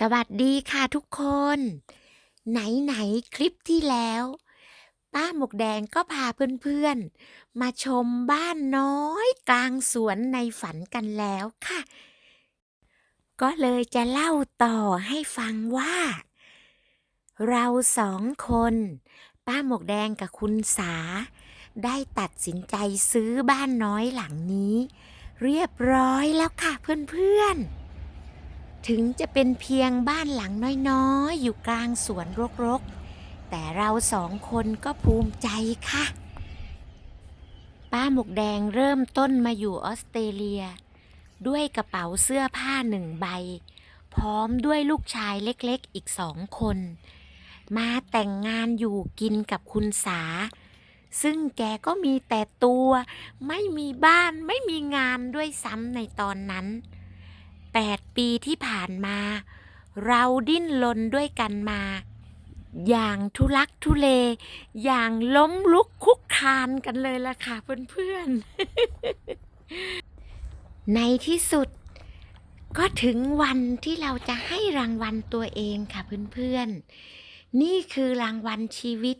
สวัสดีค่ะทุกคนไหนไหน ๆ คลิปที่แล้ว ป้าหมวกแดงก็พาเพื่อนๆ มาชมบ้านน้อยกลางสวนในฝันกันแล้วค่ะ ก็เลยจะเล่าต่อให้ฟังว่า เราสองคน ป้าหมวกแดงกับคุณสา ได้ตัดสินใจซื้อบ้านน้อยหลังนี้ เรียบร้อยแล้วค่ะเพื่อนๆ ถึงจะเป็นเพียงบ้านหลังน้อยๆ อยู่กลางสวนรกๆ แต่เราสองคนก็ภูมิใจค่ะ ป้าหมกแดงเริ่มต้นมาอยู่ออสเตรเลีย ด้วยกระเป๋าเสื้อผ้าหนึ่งใบ พร้อมด้วยลูกชายเล็กๆอีกสองคน มาแต่งงานอยู่กินกับคุณสา ซึ่งแกก็มีแต่ตัว ไม่มีบ้านไม่มีงานด้วยซ้ำในตอนนั้น 8ปดปีที่ผ่านมา เราดิ้นรนด้วยกันมา อย่างทุลักทุเล อย่างล้มลุกคุกคานกันเลยล่ะค่ะเพื่อนๆ ในที่สุดก็ถึงวันที่เราจะให้รางวัลตัวเองค่ะเพื่อนๆ นี่คือรางวัลชีวิต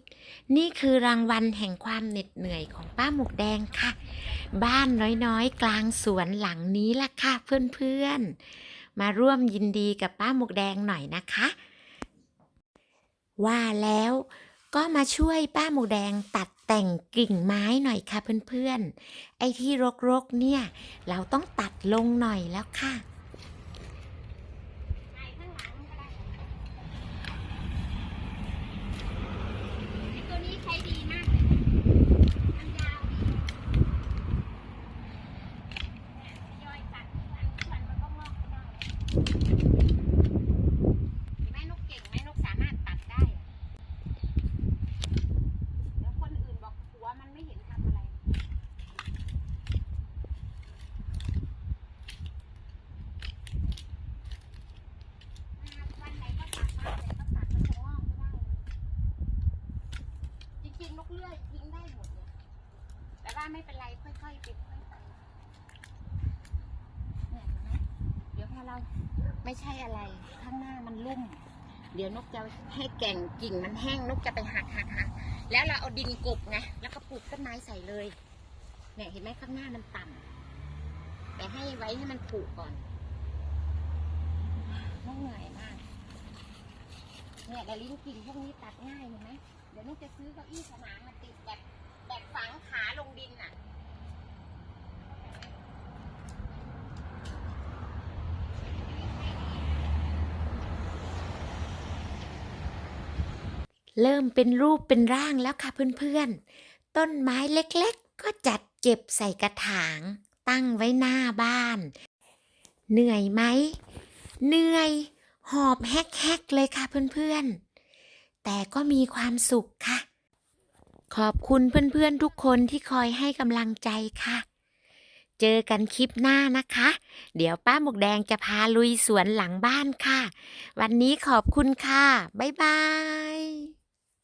นี่คือรางวัลแห่งความเหน็ดเหนื่อยของป้าหมวกแดงค่ะ บ้านน้อยๆ กลางสวนหลังนี้ล่ะค่ะเพื่อนๆ มาร่วมยินดีกับป้าหมวกแดงหน่อยนะคะ ว่าแล้วก็มาช่วยป้าหมวกแดงตัดแต่งกิ่งไม้หน่อยค่ะเพื่อนๆ ไอ้ที่รกๆเนี่ย เราต้องตัดลงหน่อยแล้วค่ะ ตัวนี้ใช้ดีมากเลยมันยาวดีย่อยตัดอันส่วนมันก็งอกไม่ได้แม่นกเก่งแม่นกสามารถตัดได้อะแล้วคนอื่นบอกหัวมันไม่เห็นทำอะไร วันไหนก็ตัดวันไหนก็ตัดมันจะงอกไม่ได้ จริงๆนก เลื่อยทิ้งได้หมดเลยแต่ว่าไม่เป็นไรค่อยๆเก็บค่อยไปเนี่ยเห็นไหมเดี๋ยวพอเราไม่ใช่อะไร ข้างหน้ามันลุ่ม เดี๋ยวนกจะให้แก่งกิ่งมันแห้งนกจะไปหักหักหักแล้วเราเอาดินกบไงแล้วก็ปลูกต้นไม้ใส่เลย เนี่ยเห็นไหมข้างหน้ามันต่ำแต่ให้ไว้ให้มันผุก่อนนกเหนื่อยมาก เนี่ยเดี๋ยวลิ้นกิ่งพวกนี้ตัดง่ายเห็นไหมเดี๋ยวนุกจะซื้อเก้าอี้สนามมาติดแบบแบบฝังขาลงดินน่ะเริ่มเป็นรูปเป็นร่างแล้วค่ะเพื่อนๆ ต้นไม้เล็กๆ ก็จัดเก็บใส่กระถาง ตั้งไว้หน้าบ้าน เหนื่อยไหม เหนื่อย หอบแฮกๆเลยค่ะเพื่อนๆ แต่ก็มีความสุขค่ะ ขอบคุณเพื่อนๆทุกคนที่คอยให้กำลังใจค่ะ เจอกันคลิปหน้านะคะ เดี๋ยวป้าหมวกแดงจะพาลุยสวนหลังบ้านค่ะ วันนี้ขอบคุณค่ะ บ๊ายบาย